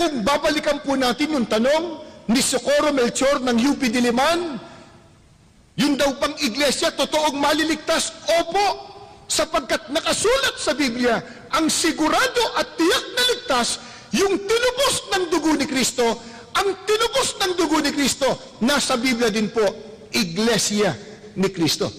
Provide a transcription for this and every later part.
kung babalikan po natin yung tanong ni Socorro Melchor ng UP Diliman, yun daw pang iglesia, totoong maliligtas? Opo, sapagkat nakasulat sa Biblia, ang sigurado at tiyak na ligtas, yung tinubos ng dugo ni Kristo, ang tinubos ng dugo ni Kristo, nasa Biblia din po, iglesia ni Kristo.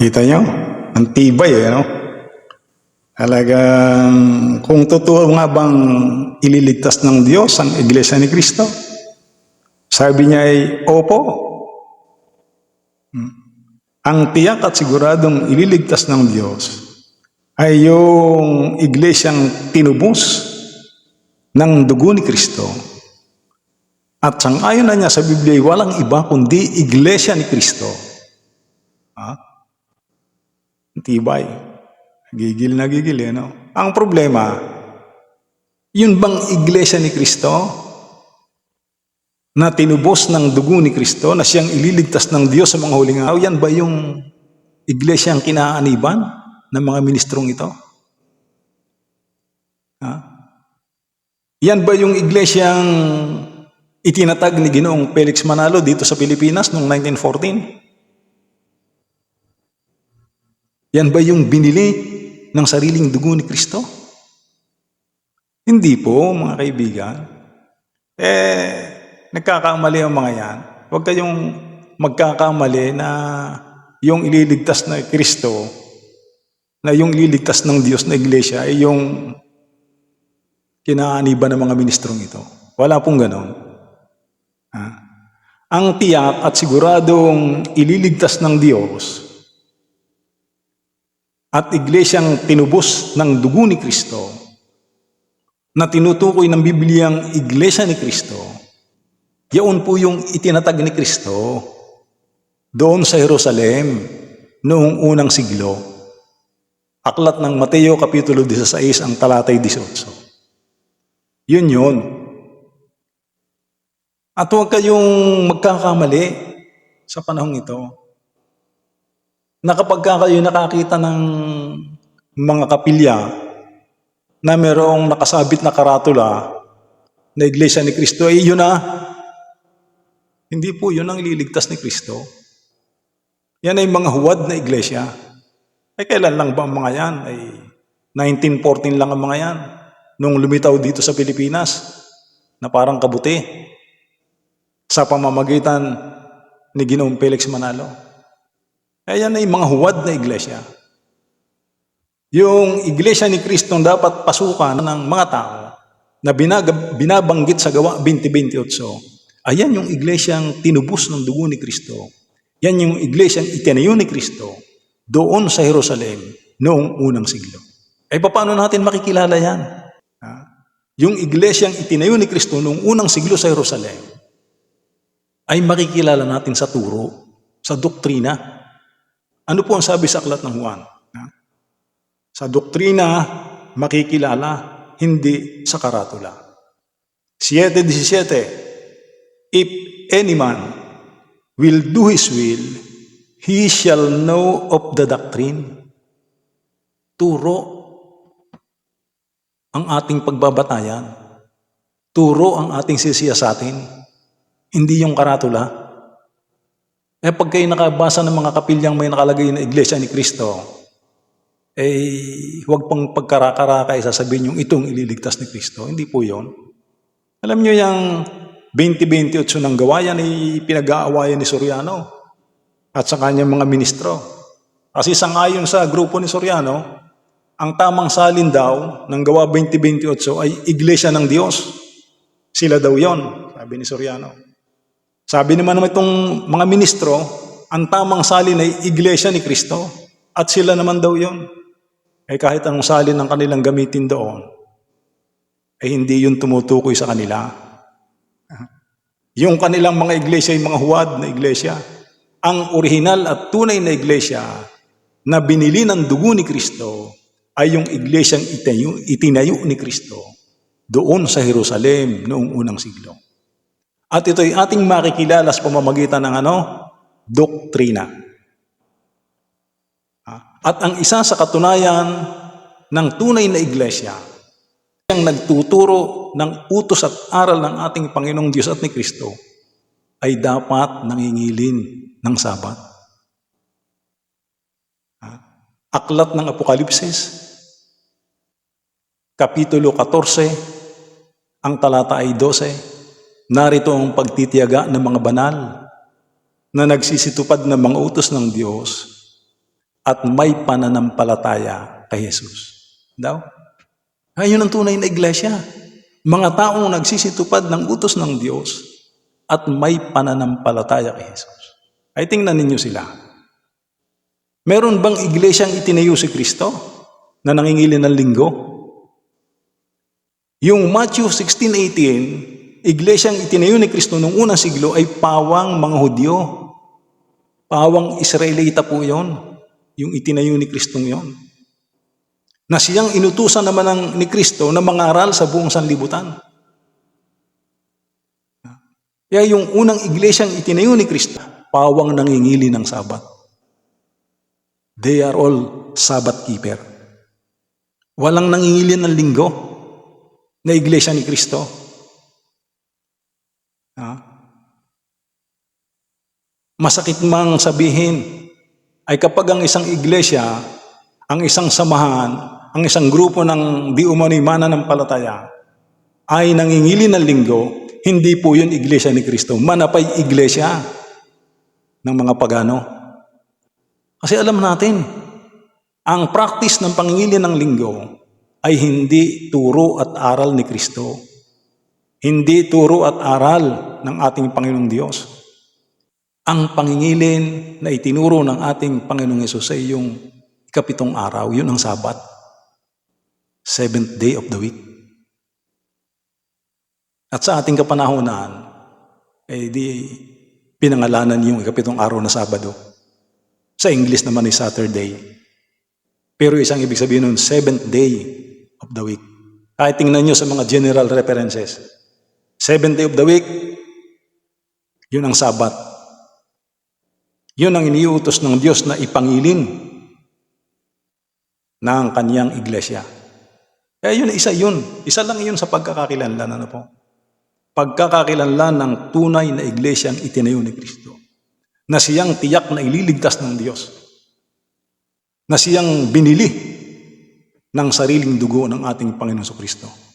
Kita nyo? Ang tibay eh, no? Talagang kung totoo nga bang ililigtas ng Diyos ang Iglesia ni Kristo, sabi niya ay, Opo. Hmm. Ang tiyak at siguradong ililigtas ng Diyos ay yung iglesyang tinubos ng dugo ni Kristo. At sangayon na niya sa Biblia walang iba kundi iglesia ni Kristo. Ha? Tibay. Gigil na gigil, eh, no? Ang problema, yun bang iglesia ni Kristo na tinubos ng dugo ni Kristo na siyang ililigtas ng Diyos sa mga huling araw, yan ba yung iglesia ang kinaaniban ng mga ministrong ito? Ha? Yan ba yung iglesyang itinatag ni Ginoong Felix Manalo dito sa Pilipinas noong 1914? Yan ba yung binili ng sariling dugo ni Kristo? Hindi po, mga kaibigan. Eh, nagkakamali ang mga yan. Huwag kayong magkakamali na yung ililigtas na Kristo, na yung ililigtas ng Diyos na Iglesia ay yung kinaaniba ng mga ministrong ito. Wala pong ganon. Ha? Ang tiyak at siguradong ililigtas ng Diyos at iglesyang tinubos ng dugo ni Kristo na tinutukoy ng Bibliang iglesia ni Kristo, yaon po yung itinatag ni Kristo doon sa Jerusalem noong unang siglo. Aklat ng Mateo Kapitulo 16 ang talatay 18. Yun yun. At huwag kayong magkakamali sa panahong ito na kapag ka kayo nakakita ng mga kapilya na mayroong nakasabit na karatula na Iglesia ni Kristo, ay yun na. Hindi po yun ang ililigtas ni Kristo. Yan ay mga huwad na iglesia. Ay kailan lang ba ang mga yan? Ay 1914 lang ang mga yan. Nung lumitaw dito sa Pilipinas na parang kabuti sa pamamagitan ni Ginoong Felix Manalo. Kaya yan ay mga huwad na iglesia. Yung iglesia ni Kristo dapat pasukan ng mga tao na binag- binabanggit sa gawa 2028, ayan yung iglesyang tinubos ng dugo ni Kristo. Yan yung iglesyang itinayo ni Kristo doon sa Jerusalem noong unang siglo. Ay paano natin makikilala yan? Ha? Yung iglesyang itinayo ni Kristo noong unang siglo sa Jerusalem ay makikilala natin sa turo, sa doktrina, ano po ang sabi sa aklat ng Juan? Sa doktrina, makikilala, hindi sa karatula. 7.17 If any man will do his will, he shall know of the doctrine. Turo ang ating pagbabatayan. Turo ang ating sisiyasatin. Hindi yung karatula. Eh pag kayo nakabasa ng mga kapilyang may nakalagay na Iglesia ni Kristo, eh huwag pang pagkarakarakay sasabihin yung itong ililigtas ni Kristo. Hindi po yon. Alam nyo yung 2028 ng gawayan ay pinag-aawayan ni Soriano at sa kanyang mga ministro. Kasi sangayon sa grupo ni Soriano, ang tamang salin daw ng gawa 2028 ay Iglesia ng Diyos. Sila daw yon, sabi ni Soriano. Sabi naman naman itong mga ministro, ang tamang salin ay iglesia ni Kristo at sila naman daw yon. Eh kahit anong salin ng kanilang gamitin doon, ay hindi yun tumutukoy sa kanila. Yung kanilang mga iglesia ay mga huwad na iglesia. Ang orihinal at tunay na iglesia na binili ng dugo ni Kristo ay yung iglesyang itinayo, itinayo ni Kristo doon sa Jerusalem noong unang siglo. At ito ay ating makikilala sa pamamagitan ng ano? Doktrina. At ang isa sa katunayan ng tunay na iglesia ang nagtuturo ng utos at aral ng ating Panginoong Diyos at ni Kristo ay dapat nangingilin ng sabat. Aklat ng Apokalipsis, Kapitulo 14, ang talata ay 12, narito ang pagtitiyaga ng mga banal na nagsisitupad ng mga utos ng Diyos at may pananampalataya kay Jesus. Daw? Ayun ang tunay na iglesia. Mga taong nagsisitupad ng utos ng Diyos at may pananampalataya kay Jesus. Ay tingnan ninyo sila. Meron bang iglesyang itinayo si Kristo na nangingili ng linggo? Yung Matthew 16.18, iglesyang itinayo ni Kristo noong unang siglo ay pawang mga Hudyo. Pawang Israelita po yon, yung itinayo ni Kristong yon na siyang inutusan naman ng, ni Kristo na mangaral sa buong sanlibutan. Kaya yung unang iglesyang itinayo ni Kristo, pawang nangingili ng sabat. They are all Sabbath keeper. Walang nangingili ng linggo na iglesia ni Kristo. Ha? Masakit mang sabihin ay kapag ang isang iglesia, ang isang samahan, ang isang grupo ng di umano'y mananampalataya ay nangingili ng linggo, hindi po yun iglesia ni Kristo. Manapay iglesia ng mga pagano. Kasi alam natin, ang practice ng pangingili ng linggo ay hindi turo at aral ni Kristo. Hindi turo at aral ng ating Panginoong Diyos. Ang pangingilin na itinuro ng ating Panginoong Yesus ay yung ikapitong araw, yun ang Sabat. Seventh day of the week. At sa ating kapanahonan, eh di pinangalanan yung ikapitong araw na Sabado. Sa English naman ay Saturday. Pero isang ibig sabihin nun, seventh day of the week. Kahit tingnan nyo sa mga general references. Seventh day of the week, yun ang Sabat. Yun ang iniutos ng Diyos na ipangilin ng kanyang iglesia. Kaya yun, isa yun. Isa lang yun sa pagkakakilanlan. Ano po? Pagkakakilanlan ng tunay na iglesyang itinayo ni Kristo. Na siyang tiyak na ililigtas ng Diyos. Na siyang binili ng sariling dugo ng ating Panginoon sa Kristo.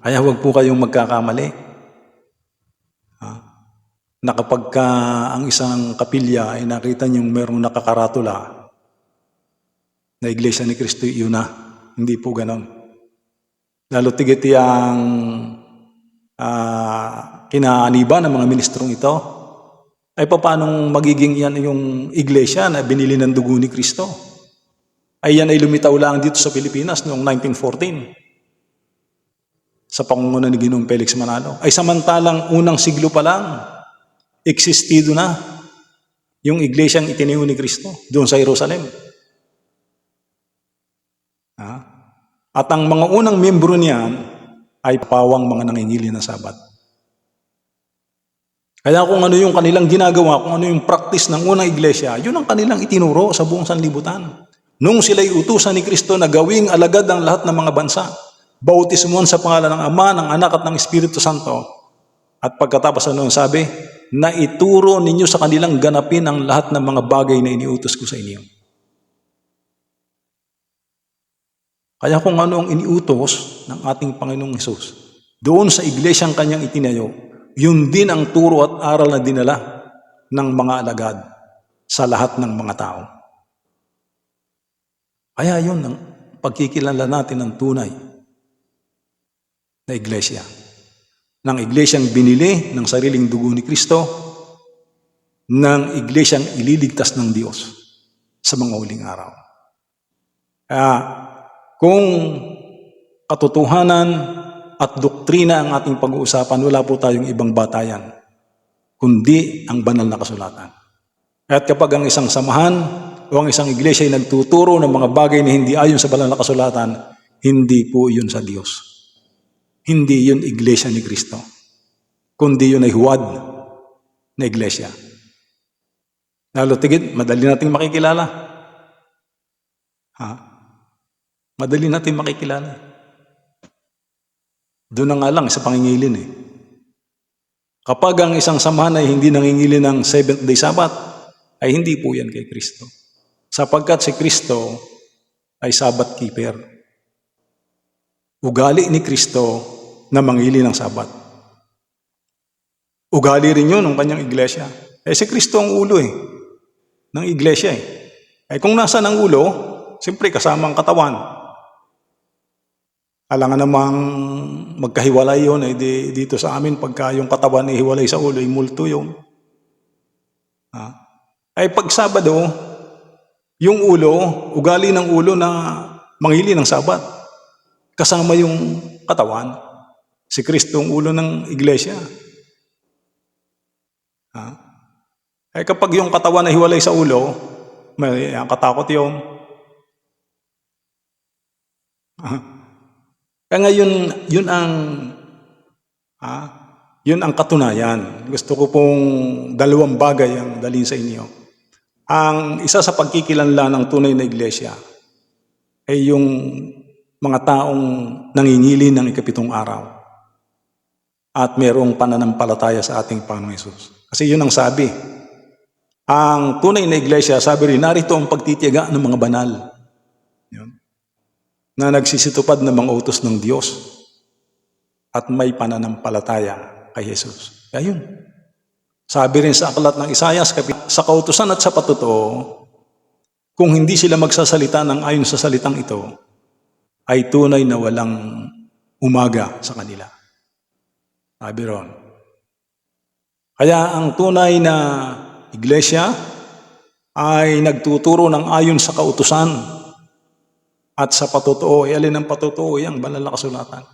Kaya huwag po kayong magkakamali. Ha? Na kapag ka ang isang kapilya ay nakita niyong merong nakakaratula na iglesia ni Kristo, yun na. Hindi po ganon. Lalo tigiti ang uh, kinaaniba ng mga ministrong ito, ay paanong magiging yan yung iglesia na binili ng dugo ni Kristo? Ay yan ay lumitaw lang dito sa Pilipinas noong 1914 sa pangunguna ni Ginoong Felix Manalo. Ay samantalang unang siglo pa lang, existido na yung iglesyang itinayo ni Kristo doon sa Jerusalem. Ha? At ang mga unang membro niyan ay pawang mga nangingili ng sabat. Kaya kung ano yung kanilang ginagawa, kung ano yung practice ng unang iglesia, yun ang kanilang itinuro sa buong sanlibutan. Nung sila'y utusan ni Kristo na gawing alagad ang lahat ng mga bansa, bautismon sa pangalan ng Ama, ng Anak at ng Espiritu Santo. At pagkatapos ano sabi, na ituro ninyo sa kanilang ganapin ang lahat ng mga bagay na iniutos ko sa inyo. Kaya kung ano ang iniutos ng ating Panginoong Hesus, doon sa iglesyang kanyang itinayo, yun din ang turo at aral na dinala ng mga alagad sa lahat ng mga tao. Kaya yun ang pagkikilala natin ng tunay na iglesia. Ng iglesyang binili ng sariling dugo ni Kristo, ng iglesyang ililigtas ng Diyos sa mga uling araw. Kaya kung katotohanan at doktrina ang ating pag-uusapan, wala po tayong ibang batayan, kundi ang banal na kasulatan. At kapag ang isang samahan o ang isang iglesia ay nagtuturo ng mga bagay na hindi ayon sa banal na kasulatan, hindi po yun sa Diyos. Hindi yun iglesia ni Kristo, kundi yun ay huwad na iglesia. Lalo tigit, madali nating makikilala. Ha? Madali natin makikilala. Doon na nga lang sa pangingilin eh. Kapag ang isang samahan ay hindi nangingilin ng seventh day Sabbath, ay hindi po yan kay Kristo. Sapagkat si Kristo ay Sabbath keeper. Ugali ni Kristo na mangili ng Sabat. Ugali rin yun ng kanyang iglesia. Eh si Kristo ang ulo eh, ng iglesia eh. Eh kung nasa ng ulo, siyempre kasama ang katawan. Alangan namang magkahiwalay yun eh, di, dito sa amin pagka yung katawan ay hiwalay sa ulo, ay multo yun. Ha? Ay pag Sabado, yung ulo, ugali ng ulo na mangili ng Sabat. Kasama yung katawan. Si Kristo ang ulo ng iglesia. Ha? Ay kapag yung katawan na hiwalay sa ulo, may ang katakot yun. Kaya ngayon, yun ang ha? Yun ang katunayan. Gusto ko pong dalawang bagay ang dalhin sa inyo. Ang isa sa pagkikilanlan ng tunay na iglesia ay yung mga taong nangingili ng ikapitong araw at merong pananampalataya sa ating Panginoong Yesus. Kasi yun ang sabi. Ang tunay na iglesia, sabi rin, narito ang pagtitiyaga ng mga banal. Yun. Na nagsisitupad ng mga utos ng Diyos at may pananampalataya kay Jesus. Kaya yun. Sabi rin sa aklat ng Isayas, sa kautusan at sa patutuo, kung hindi sila magsasalita ng ayon sa salitang ito, ay tunay na walang umaga sa kanila. Sabi. Kaya ang tunay na iglesia ay nagtuturo ng ayon sa kautusan at sa patutuo. E alin ang patutuo? Yang banal na kasulatan.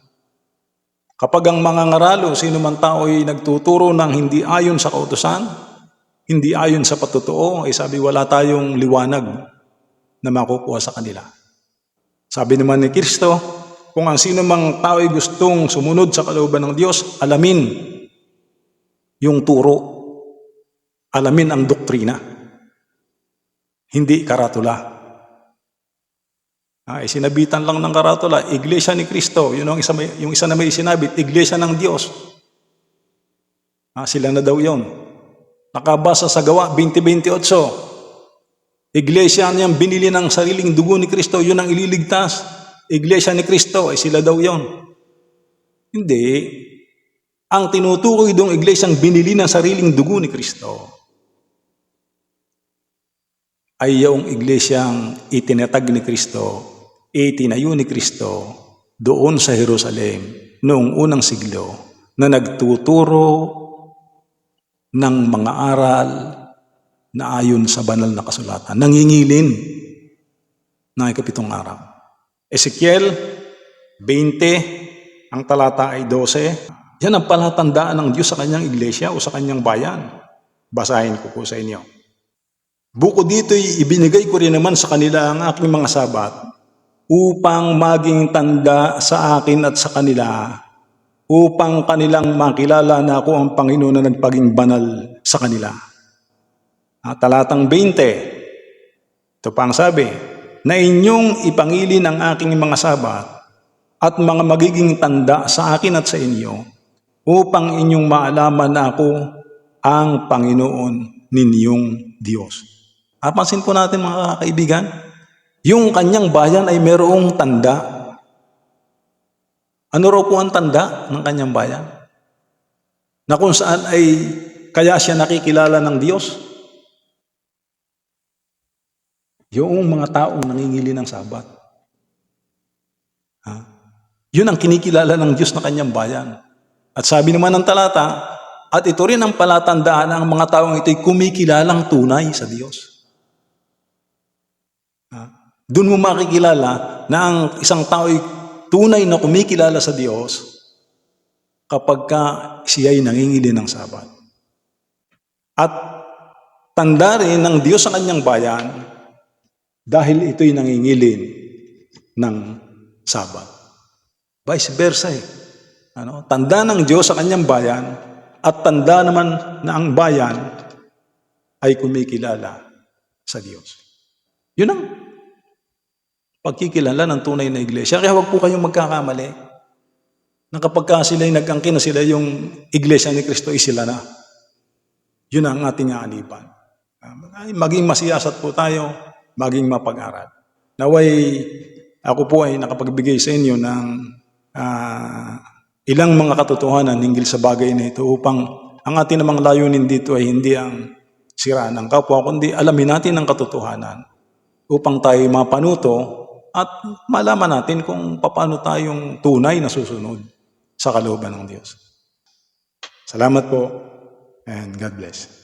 Kapag ang mga ngaralo, sino man tao ay nagtuturo ng hindi ayon sa kautusan, hindi ayon sa patutuo, ay sabi wala tayong liwanag na makukuha sa kanila. Sabi naman ni Kristo, kung ang sino mang tao ay gustong sumunod sa kalooban ng Diyos, alamin yung turo, alamin ang doktrina, hindi karatula. Ay, sinabitan lang ng karatula, Iglesia ni Kristo, yun ang isa, may- yung isa na may sinabit, Iglesia ng Diyos. Ah, sila na daw yon. Nakabasa sa gawa 2028. Iglesia niyang binili ng sariling dugo ni Kristo, yun ang ililigtas. Iglesia ni Kristo, ay sila daw yon. Hindi. Ang tinutukoy doong iglesyang binili ng sariling dugo ni Kristo ay yung iglesyang itinatag ni Kristo, itinayo ni Kristo doon sa Jerusalem noong unang siglo na nagtuturo ng mga aral na ayon sa banal na kasulatan, nangingilin ng ikapitong araw. Ezekiel 20, ang talata ay 12. Yan ang palatandaan ng Diyos sa kanyang iglesia o sa kanyang bayan. Basahin ko po sa inyo. Bukod dito'y ibinigay ko rin naman sa kanila ang aking mga sabat upang maging tanda sa akin at sa kanila upang kanilang makilala na ako ang Panginoon na nagpaging banal sa kanila. At talatang 20, ito pa ang sabi, na inyong ipangilin ang aking mga sabat at mga magiging tanda sa akin at sa inyo upang inyong maalaman na ako ang Panginoon ninyong Diyos. Apansin po natin mga kaibigan, yung kanyang bayan ay merong tanda. Ano raw po ang tanda ng kanyang bayan? Na kung saan ay kaya siya nakikilala ng Diyos? Yung mga taong nangingili ng sabat. Ha? Yun ang kinikilala ng Diyos na kanyang bayan. At sabi naman ng talata, at ito rin ang palatandaan ng mga taong ito'y kumikilalang tunay sa Diyos. Ha? Doon mo makikilala na ang isang tao ay tunay na kumikilala sa Diyos kapag ka siya ay nangingili ng sabat. At tanda rin ng Diyos sa kanyang bayan dahil ito'y nangingilin ng sabat. Vice versa eh. Ano? Tanda ng Diyos sa kanyang bayan at tanda naman na ang bayan ay kumikilala sa Diyos. Yun ang pagkikilala ng tunay na iglesia. Kaya huwag po kayong magkakamali na kapag ka sila nag-angkin na sila yung iglesia ni Kristo, ay sila na. Yun ang ating aalipan. Ah, Maging masiyasat po tayo, maging mapag-aral. Naway, ako po ay nakapagbigay sa inyo ng ah, ilang mga katotohanan hinggil sa bagay na ito upang ang ating namang layunin dito ay hindi ang sira ng kapwa, kundi alamin natin ang katotohanan upang tayo mapanuto at malaman natin kung paano tayong tunay na susunod sa kalooban ng Diyos. Salamat po and God bless.